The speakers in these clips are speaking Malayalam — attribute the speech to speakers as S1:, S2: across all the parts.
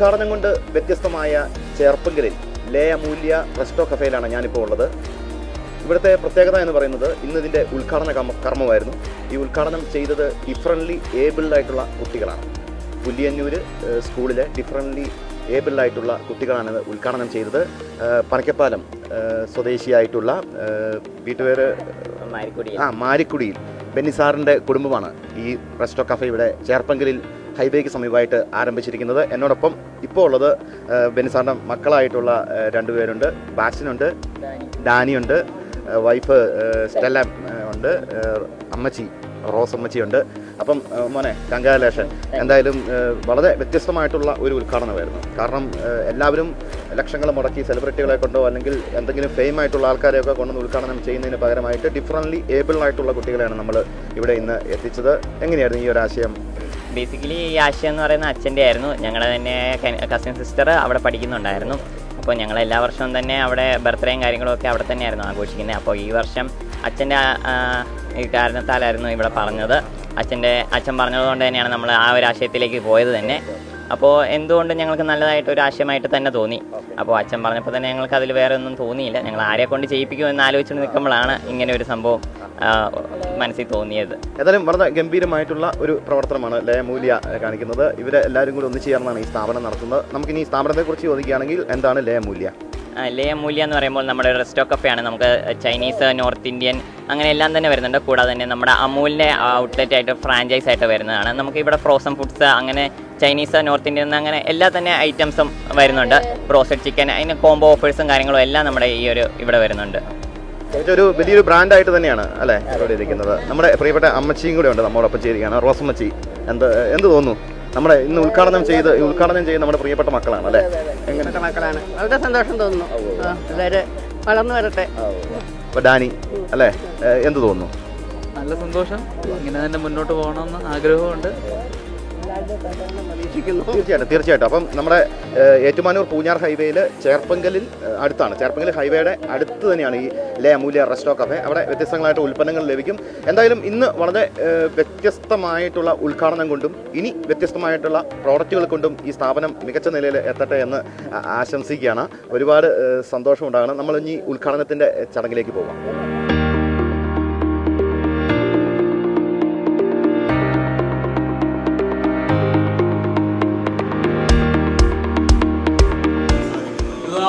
S1: ഉദ്ഘാടനം കൊണ്ട് വ്യത്യസ്തമായ ചേർപ്പങ്കരിൽ ലേ അമൂല്യ റെസ്റ്റോ കഫേയിലാണ് ഞാനിപ്പോൾ ഉള്ളത്. ഇവിടുത്തെ പ്രത്യേകത എന്ന് പറയുന്നത് ഇന്ന് ഇതിന്റെ ഉദ്ഘാടന കർമ്മ കർമ്മമായിരുന്നു. ഈ ഉദ്ഘാടനം ചെയ്തത് ഡിഫറന്റ്ലി ഏബിൾഡ് ആയിട്ടുള്ള കുട്ടികളാണ്. പുല്ലിയന്നൂർ സ്കൂളിലെ ഡിഫറന്റ്ലി ഏബിൾഡ് ആയിട്ടുള്ള കുട്ടികളാണ് ഉദ്ഘാടനം ചെയ്തത്. പനക്കപ്പാലം സ്വദേശിയായിട്ടുള്ള വീട്ടുപേര് ആ മാരിക്കുടിയിൽ. ബെന്നി സാറിന്റെ കുടുംബമാണ് ഈ റെസ്റ്റോ കഫേ ഇവിടെ ചേർപ്പങ്കലിൽ ഹൈവേക്ക് സമീപമായിട്ട് ആരംഭിച്ചിരിക്കുന്നത്. എന്നോടൊപ്പം ഇപ്പോൾ ഉള്ളത് ബെനിസാറിന്റെ മക്കളായിട്ടുള്ള രണ്ടുപേരുണ്ട്. ബാച്ചിനുണ്ട് ഡാനിയുണ്ട് വൈഫ് സ്റ്റെല്ല ഉണ്ട് അമ്മച്ചി റോസ് അമ്മച്ചിയുണ്ട്. അപ്പം മോനെ കങ്കാലേഷൻ എന്തായാലും വളരെ വ്യത്യസ്തമായിട്ടുള്ള ഒരു ഉദ്ഘാടനമായിരുന്നു. കാരണം എല്ലാവരും ലക്ഷങ്ങൾ മുടക്കി സെലിബ്രിറ്റികളെ കൊണ്ടോ അല്ലെങ്കിൽ എന്തെങ്കിലും ഫെയിം ആയിട്ടുള്ള ആൾക്കാരെയൊക്കെ കൊണ്ടുവന്ന് ഉദ്ഘാടനം ചെയ്യുന്നതിന് പകരമായിട്ട് ഡിഫറന്റ്ലി ഏബിൾ ആയിട്ടുള്ള കുട്ടികളെയാണ് നമ്മൾ ഇവിടെ ഇന്ന് എത്തിച്ചത്. എങ്ങനെയായിരുന്നു ഈ ഒരു ആശയം?
S2: ബേസിക്കലി ഈ ആശയം എന്ന് പറയുന്ന അച്ഛന്റെ ആയിരുന്നു. ഞങ്ങൾ തന്നെ കസിൻ സിസ്റ്റർ അവിടെ പഠിക്കുന്നുണ്ടായിരുന്നു. അപ്പോൾ ഞങ്ങൾ എല്ലാ വർഷവും തന്നെ അവിടെ ബർത്ത്ഡേയും കാര്യങ്ങളൊക്കെ അവിടെ തന്നെയായിരുന്നു ആഘോഷിക്കുന്നത് അപ്പോൾ ഈ വർഷം അച്ഛന്റെ ഈ കാരണത്താലായിരുന്നു ഇവിടെ പറഞ്ഞത്. അച്ഛന്റെ അച്ഛൻ പറഞ്ഞതുകൊണ്ട് തന്നെയാണ് നമ്മൾ ആ ഒരു ആശയത്തിലേക്ക് പോയത് തന്നെ. അപ്പോൾ എന്തുകൊണ്ട് ഞങ്ങൾക്ക് നല്ലതായിട്ട് ഒരു ആശയമായിട്ട് തന്നെ തോന്നി? അപ്പോൾ അച്ഛൻ പറഞ്ഞപ്പോൾ തന്നെ ഞങ്ങൾക്ക് അതിൽ വേറെ ഒന്നും തോന്നിയില്ല. ഞങ്ങൾ ആരെ കൊണ്ട് ചെയ്യിപ്പിക്കുമെന്ന് ആലോചിച്ച് നിൽക്കുമ്പോഴാണ് ഇങ്ങനെ ഒരു സംഭവം മനസ്സിൽ തോന്നിയത്.
S1: ഏതായാലും വളരെ ഗംഭീരമായിട്ടുള്ള ഒരു പ്രവർത്തനമാണ് ലയമൂല്യ കാണിക്കുന്നത്. ഇവരെ എല്ലാവരും കൂടി ഒന്നിച്ചു ചേർന്നാണ് ഈ സ്ഥാപനം നടത്തുന്നത്. നമുക്കിനി ഈ സ്ഥാപനത്തെക്കുറിച്ച് ചോദിക്കുകയാണെങ്കിൽ എന്താണ് ലയമൂല്യ?
S2: ലേ മൂല്യ എന്ന് പറയുമ്പോൾ നമ്മുടെ റെസ്റ്റോ കഫയാണ് നമുക്ക് ചൈനീസ് നോർത്ത് ഇന്ത്യൻ അങ്ങനെ എല്ലാം തന്നെ വരുന്നുണ്ട്. കൂടാതെ തന്നെ നമ്മുടെ അമൂലിന്റെ ഔട്ട്ലെറ്റ് ആയിട്ട് ഫ്രാഞ്ചൈസ് ആയിട്ട് വരുന്നതാണ്. നമുക്ക് ഇവിടെ ഫ്രോസൺ ഫുഡ്സ് അങ്ങനെ ചൈനീസ് നോർത്ത് ഇന്ത്യൻ അങ്ങനെ എല്ലാ തന്നെ ഐറ്റംസും വരുന്നുണ്ട്. പ്രോസഡ് ചിക്കൻ അതിന് കോംബോ ഓഫേഴ്സും കാര്യങ്ങളും എല്ലാം നമ്മുടെ ഈ ഒരു ഇവിടെ വരുന്നുണ്ട്.
S1: ഒരു വലിയൊരു ബ്രാൻഡായിട്ട് തന്നെയാണ് അല്ലേ? ഇവിടെ ഇരിക്കുന്നത്. നമ്മുടെ പ്രിയപ്പെട്ട അമ്മച്ചിയും കൂടെ ഉണ്ട് നമ്മോടൊപ്പം ചെയ്തിരിക്കുകയാണ് റോസമ്മച്ചി എന്ത് എന്ത് തോന്നുന്നു? നമ്മുടെ ഇന്ന് ഉദ്ഘാടനം ചെയ്ത് ഉദ്ഘാടനം ചെയ്ത് നമ്മുടെ പ്രിയപ്പെട്ട മക്കളാണ് അല്ലേ? എങ്ങനെ
S3: ഇവിടുത്തെ മക്കളാണ്. വളരെ സന്തോഷം തോന്നുന്നു. പിള്ളേര് വളർന്നു വരട്ടെ.
S1: ഇപ്പൊ ഡാനി അല്ലേ? എന്ത് തോന്നുന്നു?
S4: നല്ല സന്തോഷം. ഇങ്ങനെ തന്നെ മുന്നോട്ട് പോകണമെന്ന് ആഗ്രഹമുണ്ട്
S1: തീർച്ചയായിട്ടും തീർച്ചയായിട്ടും. അപ്പം നമ്മുടെ ഏറ്റുമാനൂർ പൂഞ്ഞാർ ഹൈവേയിൽ ചേർപ്പങ്കലിൽ അടുത്താണ്. ചേർപ്പങ്കൽ ഹൈവേയുടെ അടുത്ത് തന്നെയാണ് ഈ ലേ അമൂല്യ റെസ്റ്റോ കഫേ അവിടെ വ്യത്യസ്തങ്ങളായിട്ട് ഉൽപ്പന്നങ്ങൾ ലഭിക്കും. എന്തായാലും ഇന്ന് വളരെ വ്യത്യസ്തമായിട്ടുള്ള ഉദ്ഘാടനം കൊണ്ടും ഇനി വ്യത്യസ്തമായിട്ടുള്ള പ്രോഡക്റ്റുകൾ കൊണ്ടും ഈ സ്ഥാപനം മികച്ച നിലയിൽ എത്തട്ടെ എന്ന് ആശംസിക്കുകയാണ്. ഒരുപാട് സന്തോഷമുണ്ടാകണം. നമ്മൾ ഇനി ഉദ്ഘാടനത്തിന്റെ ചടങ്ങിലേക്ക് പോകാം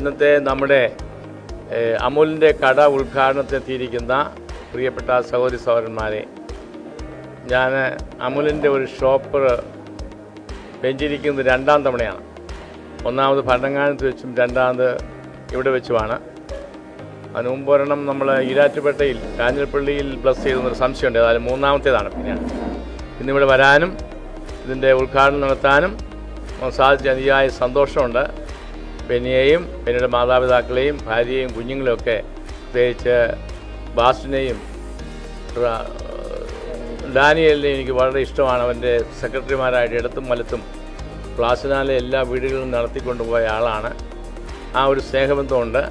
S5: ഇന്നത്തെ നമ്മുടെ അമുലിന്റെ കട ഉദ്ഘാടനത്തിനെത്തിയിരിക്കുന്ന പ്രിയപ്പെട്ട സഹോദരി സഹോദരന്മാരെ ഞാൻ അമുലിന്റെ ഒരു ഷോപ്പ് വെഞ്ചിരിക്കുന്നത് രണ്ടാം തവണയാണ്. ഒന്നാമത് ഭരണങ്ങാനത്ത് വെച്ചും രണ്ടാമത് ഇവിടെ വെച്ചുമാണ്. അതിന് മുമ്പ് ഒരെണ്ണം നമ്മൾ ഈരാറ്റുപേട്ടയിൽ കാഞ്ഞിരപ്പള്ളിയിൽ പ്ലസ് ചെയ്തെന്നൊരു സംശയമുണ്ട്. അതായത് മൂന്നാമത്തേതാണ് പിന്നെയാണ് ഇന്നിവിടെ വരാനും ഇതിന്റെ ഉദ്ഘാടനം നടത്താനും സാധിച്ച അതിയായ സന്തോഷമുണ്ട്. പെനിയെയും പെനിയുടെ മാതാപിതാക്കളെയും ഭാര്യയെയും കുഞ്ഞുങ്ങളെയൊക്കെ പ്രത്യേകിച്ച് ബാസിനെയും ഡാനിയലിനെയും എനിക്ക് വളരെ ഇഷ്ടമാണ്. അവന്റെ സെക്രട്ടറിമാരായിട്ട് ഇടത്തും വലത്തും പ്ലാസിനാലെ എല്ലാ വീടുകളിലും നടത്തിക്കൊണ്ടുപോയ ആളാണ്. ആ ഒരു സ്നേഹബന്ധമുണ്ട്.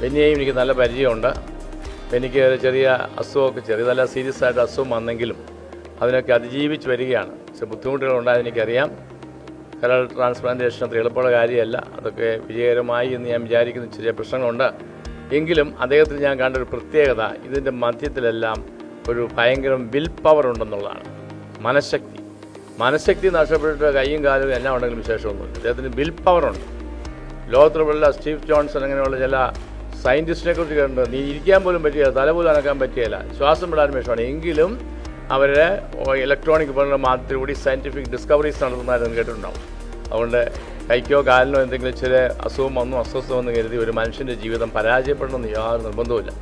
S5: ബെന്നിയെയും എനിക്ക് നല്ല പരിചയമുണ്ട്. എനിക്ക് ചെറിയ അസുഖമൊക്കെ ചെറിയ നല്ല സീരിയസ് ആയിട്ട് അസുഖം വന്നെങ്കിലും അതിനൊക്കെ അതിജീവിച്ച് വരികയാണ്. പക്ഷെ ബുദ്ധിമുട്ടുകൾ ഉണ്ടായത് എനിക്കറിയാം. കരൾ ട്രാൻസ്പ്ലാന്റേഷൻ അത്ര എളുപ്പമുള്ള കാര്യമല്ല. അതൊക്കെ വിജയകരമായി എന്ന് ഞാൻ വിചാരിക്കുന്ന. ചെറിയ പ്രശ്നങ്ങളുണ്ട്. എങ്കിലും അദ്ദേഹത്തിന് ഞാൻ കണ്ട ഒരു പ്രത്യേകത ഇതിന്റെ മധ്യത്തിലെല്ലാം ഒരു ഭയങ്കരം വിൽ പവർ ഉണ്ടെന്നുള്ളതാണ്. മനഃശക്തി. മനഃശക്തി നഷ്ടപ്പെട്ടിട്ട് കൈയും കാലും എല്ലാം ഉണ്ടെങ്കിലും വിശേഷമൊന്നുമില്ല. അദ്ദേഹത്തിന് വിൽ പവറുണ്ട് ലോകത്തിലുള്ള സ്റ്റീവ് ജോൺസൺ അങ്ങനെയുള്ള ചില സയന്റിസ്റ്റിനെ കുറിച്ച് കേട്ടിട്ടുണ്ട്. നീ ഇരിക്കാൻ പോലും പറ്റിയില്ല തല പോലും അനക്കാൻ പറ്റിയല്ല. ശ്വാസം വിടാൻ വിഷമാണ് എങ്കിലും അവരുടെ ഇലക്ട്രോണിക് ഉപകരണ മാധ്യമത്തിലൂടെ സയന്റിഫിക് ഡിസ്കവറീസ് നടത്തുന്നതായിരുന്നു കേട്ടിട്ടുണ്ടാവും. അതുകൊണ്ട് കൈക്കോ കാലിനോ എന്തെങ്കിലും ചില അസുഖം വന്നു അസ്വസ്ഥ വന്നു കരുതി ഒരു മനുഷ്യന്റെ ജീവിതം പരാജയപ്പെടണമെന്ന് യാതൊരു നിർബന്ധവുമില്ല.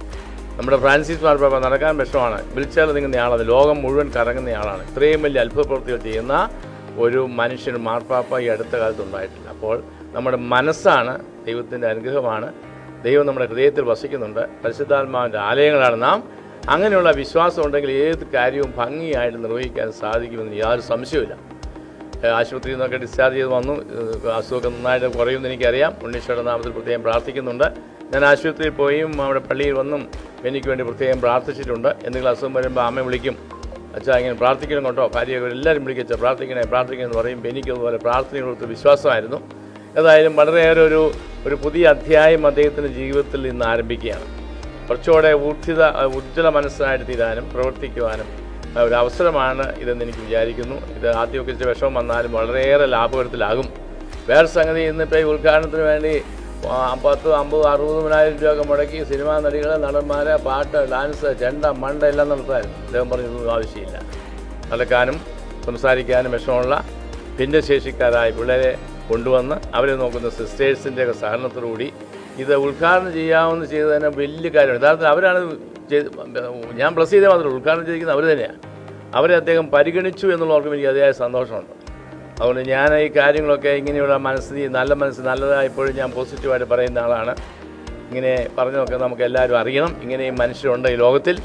S5: നമ്മുടെ ഫ്രാൻസിസ് മാർപ്പാപ്പ നടക്കാൻ വിഷമാണ് വിളിച്ചാൽ നിങ്ങുന്ന ആളാണ്. ലോകം മുഴുവൻ കറങ്ങുന്ന ആളാണ്. ഇത്രയും വലിയ അത്ഭുതപ്രവൃത്തികൾ ചെയ്യുന്ന ഒരു മനുഷ്യൻ മാർപ്പാപ്പ ഈ അടുത്ത കാലത്ത് ഉണ്ടായിട്ടില്ല. അപ്പോൾ നമ്മുടെ മനസ്സാണ് ദൈവത്തിന്റെ അനുഗ്രഹമാണ്. ദൈവം നമ്മുടെ ഹൃദയത്തിൽ വസിക്കുന്നുണ്ട്. പരിശുദ്ധാത്മാവിന്റെ ആലയങ്ങളാണ് നാം അങ്ങനെയുള്ള വിശ്വാസം ഉണ്ടെങ്കിൽ ഏത് കാര്യവും ഭംഗിയായിട്ട് നിർവഹിക്കാൻ സാധിക്കുമെന്ന് യാതൊരു സംശയവുമില്ല. ആശുപത്രിയിൽ നിന്നൊക്കെ ഡിസ്ചാർജ് ചെയ്ത് വന്നു. അസുഖം നന്നായിട്ട് കുറയുമെന്ന് എനിക്കറിയാം. ഉണ്ണീശ്വരുടെ നാമത്തിൽ പ്രത്യേകം പ്രാർത്ഥിക്കുന്നുണ്ട്. ഞാൻ ആശുപത്രിയിൽ പോയും അവിടെ പള്ളിയിൽ വന്നും എനിക്ക് വേണ്ടി പ്രത്യേകം പ്രാർത്ഥിച്ചിട്ടുണ്ട്. എന്തെങ്കിലും അസുഖം വരുമ്പോൾ അമ്മ വിളിക്കും. അച്ഛാ ഇങ്ങനെ പ്രാർത്ഥിക്കണം കേട്ടോ. ഭാര്യയൊക്കെ എല്ലാവരും വിളിക്കച്ച പ്രാർത്ഥിക്കണേ പ്രാർത്ഥിക്കണം എന്ന് പറയും. എനിക്ക് അതുപോലെ പ്രാർത്ഥനകളൊത്ത് വിശ്വാസമായിരുന്നു. ഏതായാലും വളരെയേറെ ഒരു ഒരു പുതിയ അധ്യായം അദ്ദേഹത്തിന്റെ ജീവിതത്തിൽ ഇന്ന് ആരംഭിക്കുകയാണ്. കുറച്ചുകൂടെ ഊർജിത ഉജ്ജ്വല മനസ്സായിട്ട് തീരാനും പ്രവർത്തിക്കുവാനും ഒരു അവസരമാണ് ഇതെന്ന് എനിക്ക് വിചാരിക്കുന്നു. ഇത് ആദ്യമൊക്കെ ഇച്ചിരി വിഷമം വന്നാലും വളരെയേറെ ലാഭകരത്തിലാകും. വേറെ സംഗതി ഇന്നിപ്പോൾ ഈ ഉദ്ഘാടനത്തിന് വേണ്ടി പത്ത് അമ്പത് അറുപതിനായിരം രൂപയൊക്കെ മുടക്കി സിനിമാ നടികൾ നടന്മാരെ പാട്ട് ഡാൻസ് ചെണ്ട മണ്ട എല്ലാം നടത്തായിരുന്നു. അദ്ദേഹം പറഞ്ഞതൊന്നും ആവശ്യമില്ല. നടക്കാനും സംസാരിക്കാനും വിഷമമുള്ള ഭിന്നശേഷിക്കാരായ പിള്ളേരെ കൊണ്ടുവന്ന് അവരെ നോക്കുന്ന സിസ്റ്റേഴ്സിന്റെയൊക്കെ സഹകരണത്തോടുകൂടി ഇത് ഉദ്ഘാടനം ചെയ്യാമെന്ന് ചെയ്ത് തന്നെ വലിയ കാര്യമാണ്. യഥാർത്ഥത്തിൽ അവരാണ് ചെയ്ത് ഞാൻ പ്ലസ് ചെയ്തേ മാത്രമേ. ഉദ്ഘാടനം ചെയ്തിരിക്കുന്നത് അവർ തന്നെയാണ് അവരെ അദ്ദേഹം പരിഗണിച്ചു എന്നുള്ളവർക്കും എനിക്ക് അതിയായ സന്തോഷമുണ്ട്. അതുകൊണ്ട് ഞാൻ ഈ കാര്യങ്ങളൊക്കെ ഇങ്ങനെയുള്ള മനസ്സിൽ നല്ല മനസ്സ് നല്ലതായപ്പോഴും ഞാൻ പോസിറ്റീവായിട്ട് പറയുന്ന ആളാണ്. ഇങ്ങനെ പറഞ്ഞതൊക്കെ നമുക്ക് എല്ലാവരും അറിയണം. ഇങ്ങനെയും മനുഷ്യരുണ്ട് ഈ ലോകത്തിൽ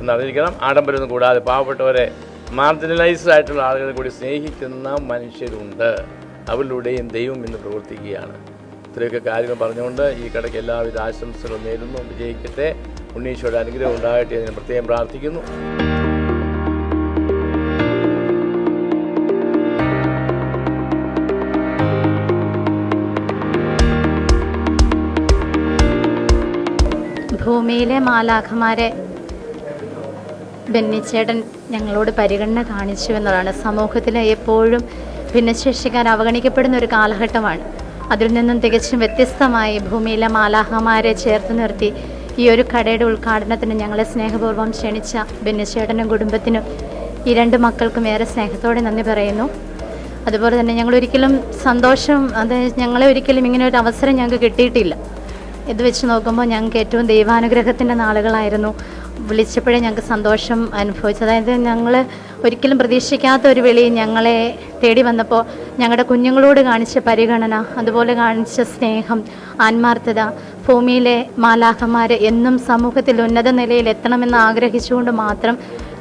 S5: എന്നറിഞ്ഞിരിക്കണം ആഡംബരമൊന്നും കൂടാതെ പാവപ്പെട്ടവരെ മാർജിനലൈസ്ഡ് ആയിട്ടുള്ള ആളുകളെ കൂടി സ്നേഹിക്കുന്ന മനുഷ്യരുണ്ട്. അവരിലൂടെയും ദൈവം ഇന്ന് പ്രവർത്തിക്കുകയാണ്. ഇത്രയൊക്കെ കാര്യങ്ങൾ പറഞ്ഞുകൊണ്ട് ഈ കടയ്ക്ക് എല്ലാവിധ ആശംസകളും നേരുന്നു. വിജയിക്കട്ടെ. ഉണ്ണീശോയുടെ അനുഗ്രഹം ഉണ്ടാകട്ടെ എന്ന് ഞാൻ പ്രത്യേകം പ്രാർത്ഥിക്കുന്നു.
S6: ഭൂമിയിലെ മാലാഖമാരെ ബെന്നിച്ചേടൻ ഞങ്ങളോട് പരിഗണന കാണിച്ചു എന്നതാണ് സമൂഹത്തിൽ എപ്പോഴും ഭിന്നശേഷിക്കാർ അവഗണിക്കപ്പെടുന്ന ഒരു കാലഘട്ടമാണ്. അതിൽ നിന്നും തികച്ചും വ്യത്യസ്തമായി ഭൂമിയിലെ മാലാഹമാരെ ചേർത്ത് നിർത്തി ഈ ഒരു കടയുടെ ഉദ്ഘാടനത്തിന് ഞങ്ങളെ സ്നേഹപൂർവം ക്ഷണിച്ച ഭിന്നശേടനും കുടുംബത്തിനും ഈ രണ്ട് മക്കൾക്കും ഏറെ സ്നേഹത്തോടെ നന്ദി പറയുന്നു. അതുപോലെ തന്നെ ഞങ്ങൾ ഒരിക്കലും സന്തോഷം അത് ഞങ്ങളെ ഒരിക്കലും ഇങ്ങനെ ഒരു അവസരം ഞങ്ങൾക്ക് കിട്ടിയിട്ടില്ല. ഇത് വെച്ച് നോക്കുമ്പോൾ ഞങ്ങൾക്ക് ഏറ്റവും ദൈവാനുഗ്രഹത്തിന്റെ നാളുകളായിരുന്നു. വിളിച്ചപ്പോഴേ ഞങ്ങൾക്ക് സന്തോഷം അനുഭവിച്ചു അതായത് ഞങ്ങൾ ഒരിക്കലും പ്രതീക്ഷിക്കാത്ത ഒരു വിളി ഞങ്ങളെ തേടി വന്നപ്പോൾ ഞങ്ങളുടെ കുഞ്ഞുങ്ങളോട് കാണിച്ച പരിഗണന അതുപോലെ കാണിച്ച സ്നേഹം ആത്മാർത്ഥത ഭൂമിയിലെ മാലാഖമാർ എന്നും സമൂഹത്തിൽ ഉന്നത നിലയിൽ എത്തണമെന്ന് ആഗ്രഹിച്ചുകൊണ്ട് മാത്രം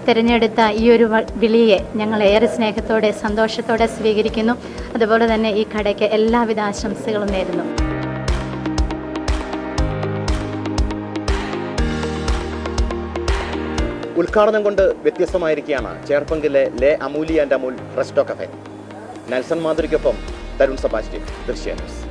S6: തിരഞ്ഞെടുത്ത ഈ ഒരു വിളിയെ ഞങ്ങൾ ഏറെ സ്നേഹത്തോടെ സന്തോഷത്തോടെ സ്വീകരിക്കുന്നു. അതുപോലെ തന്നെ ഈ കടയ്ക്ക് എല്ലാവിധ ആശംസകളും നേരുന്നു.
S1: ഉദ്ഘാടനം കൊണ്ട് വ്യത്യസ്തമായിരിക്കുകയാണ് ചേർപ്പങ്കിലെ ലെ അമൂലി and Amul resto cafe. Nelson മാധുരിക്കൊപ്പം Tarun Sebastian Drishya news.